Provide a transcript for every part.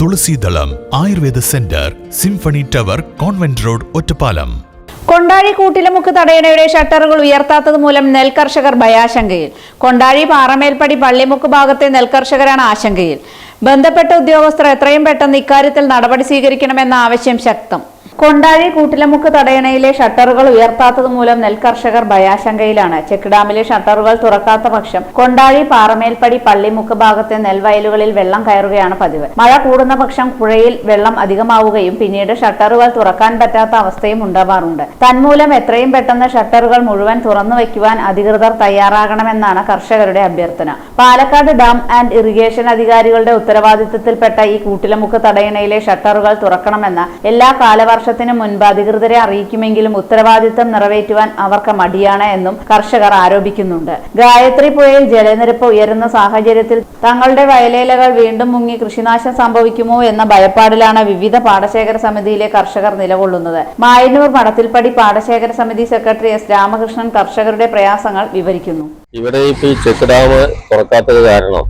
Thulasidalam Ayurveda centre symphony tower convent road Ottapalam. Kondazhi Koottilamukku തടയണയുടെ ഷട്ടറുകൾ ഉയർത്താത്തത് മൂലം നെൽകർഷകർ ഭയാശങ്കയിൽ. കൊണ്ടാഴി പാറമേൽപ്പടി പള്ളിമുക്ക് ഭാഗത്തെ നെൽകർഷകരാണ് ആശങ്കയിൽ. ബന്ധപ്പെട്ട ഉദ്യോഗസ്ഥർ എത്രയും പെട്ടെന്ന് ഇക്കാര്യത്തിൽ നടപടി സ്വീകരിക്കണമെന്ന ആവശ്യം ശക്തം. കൊണ്ടാഴി കൂട്ടിലമുക്ക് തടയണയിലെ ഷട്ടറുകൾ ഉയർത്താത്തത് മൂലം നെൽകർഷകർ ഭയാശങ്കയിലാണ്. ചെക്ക് ഡാമിലെ ഷട്ടറുകൾ തുറക്കാത്ത പക്ഷം കൊണ്ടാഴി പാറമേൽപ്പടി പള്ളിമുക്ക് ഭാഗത്തെ നെൽവയലുകളിൽ വെള്ളം കയറുകയാണ് പതിവ്. മഴ കൂടുന്ന പക്ഷം പുഴയിൽ വെള്ളം അധികമാവുകയും പിന്നീട് ഷട്ടറുകൾ തുറക്കാൻ പറ്റാത്ത അവസ്ഥയും ഉണ്ടാവാറുണ്ട്. തന്മൂലം എത്രയും പെട്ടെന്ന് ഷട്ടറുകൾ മുഴുവൻ തുറന്നു വയ്ക്കുവാൻ അധികൃതർ തയ്യാറാകണമെന്നാണ് കർഷകരുടെ അഭ്യർത്ഥന. പാലക്കാട് ഡാം ആൻഡ് ഇറിഗേഷൻ അധികാരികളുടെ ഉത്തരവാദിത്തത്തിൽപ്പെട്ട ഈ കൂട്ടിലമുക്ക് തടയണയിലെ ഷട്ടറുകൾ തുറക്കണമെന്ന എല്ലാ കാലവർഷത്തിനും മുൻപ് അധികൃതരെ അറിയിക്കുമെങ്കിലും ഉത്തരവാദിത്തം നിറവേറ്റുവാൻ അവർക്ക് മടിയാണ് എന്നും കർഷകർ ആരോപിക്കുന്നുണ്ട്. ഗായത്രി പുഴയിൽ ജലനിരപ്പ് ഉയരുന്ന സാഹചര്യത്തിൽ തങ്ങളുടെ വയലേലകൾ വീണ്ടും മുങ്ങി കൃഷിനാശം സംഭവിക്കുമോ എന്ന ഭയപ്പാടിലാണ് വിവിധ പാടശേഖര സമിതിയിലെ കർഷകർ നിലകൊള്ളുന്നത്. മായന്നൂർ മടത്തിൽപ്പടി പാടശേഖര സമിതി സെക്രട്ടറി എസ് രാമകൃഷ്ണൻ കർഷകരുടെ പ്രയാസങ്ങൾ വിവരിക്കുന്നു. ഇവിടെ ഇപ്പോൾ ഈ ചെക്ക് ഡാം തുറക്കാത്തത് കാരണം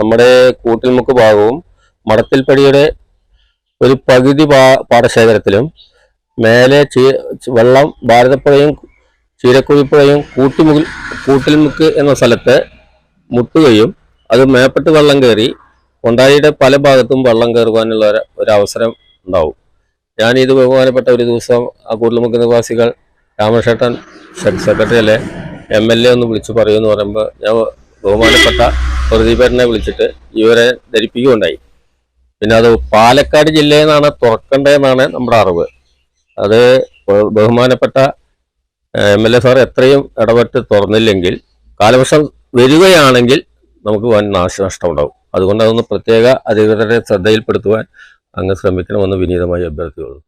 നമ്മുടെ കൂട്ടിൽമുക്ക് ഭാഗവും മടത്തിൽപ്പടിയുടെ ഒരു പകുതി പാടശേഖരത്തിലും മേലെ വെള്ളം ഭാരതപ്പുഴയും ചീരക്കുഴിപ്പുഴയും കൂട്ടിമുകിൽ കൂട്ടിൽമുക്ക് എന്ന സ്ഥലത്ത് മുട്ടുകയും അത് മേപ്പെട്ട് വെള്ളം കയറി കൊണ്ടായിയുടെ പല ഭാഗത്തും വെള്ളം കയറുവാനുള്ള ഒരു- അവസരം ഉണ്ടാവും. ഞാൻ ഇത് ബഹുമാനപ്പെട്ട ഒരു ദിവസം ആ കൂട്ടിൽമുക്ക് നിവാസികൾ രാമശേട്ടൻ സെക്രട്ടറി അല്ലെ എം എൽ എ ഒന്ന് വിളിച്ചു പറയുമെന്ന് പറയുമ്പോൾ ഞാൻ ബഹുമാനപ്പെട്ട പ്രദീപനെ വിളിച്ചിട്ട് ഇവരെ ധരിപ്പിക്കുകയുണ്ടായി. പിന്നെ അത് പാലക്കാട് ജില്ലയിൽ നിന്നാണ് തുറക്കേണ്ടതെന്നാണ് നമ്മുടെ അറിവ്. അത് ബഹുമാനപ്പെട്ട എം എൽ എ സാർ എത്രയും ഇടപെട്ട് തുറന്നില്ലെങ്കിൽ കാലവർഷം വരികയാണെങ്കിൽ നമുക്ക് വൻ നാശനഷ്ടം ഉണ്ടാവും അതുകൊണ്ട് അതൊന്ന് പ്രത്യേക അധികൃതരെ ശ്രദ്ധയിൽപ്പെടുത്തുവാൻ അങ്ങ് ശ്രമിക്കണമെന്ന് വിനീതമായി അഭ്യർത്ഥിക്കുള്ളൂ